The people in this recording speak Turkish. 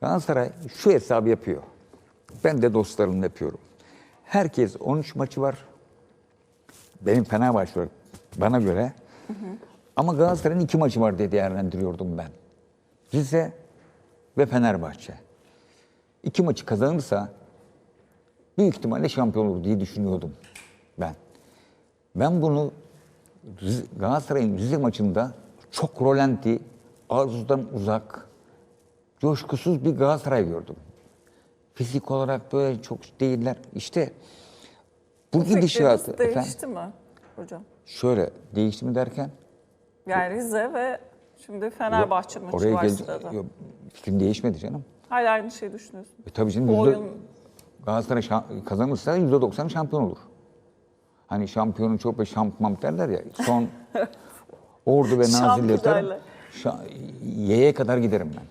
Galatasaray şu hesabı yapıyor. Ben de dostlarımla yapıyorum. Herkes 13 maçı var. Benim Fenerbahçe var bana göre. Ama Galatasaray'ın iki maçı var diye değerlendiriyordum ben. Rize ve Fenerbahçe. İki maçı kazanırsa büyük ihtimalle şampiyon olur diye düşünüyordum ben. Ben bunu Galatasaray'ın Rize maçında çok rolanti, arzudan uzak, coşkusuz bir Galatasaray gördüm. Fizik olarak böyle çok değiller. İşte bu gidişatı Fikriniz efendim, değişti mi hocam? şöyle değişti mi derken Yani Rize ve şimdi Fenerbahçe maçı oraya var sırada. yok, fikrim değişmedi canım. Hala aynı şeyi düşünüyorsun. E tabii şimdi yüzde, oyun Galatasaray şa- kazanırsa yüzde doksan şampiyon olur. Hani şampiyonun çok be şampiyonluk derler ya. Son Ordu ve Nazilli Şampiyon atarım. derler. Şa- Y'ye kadar giderim ben.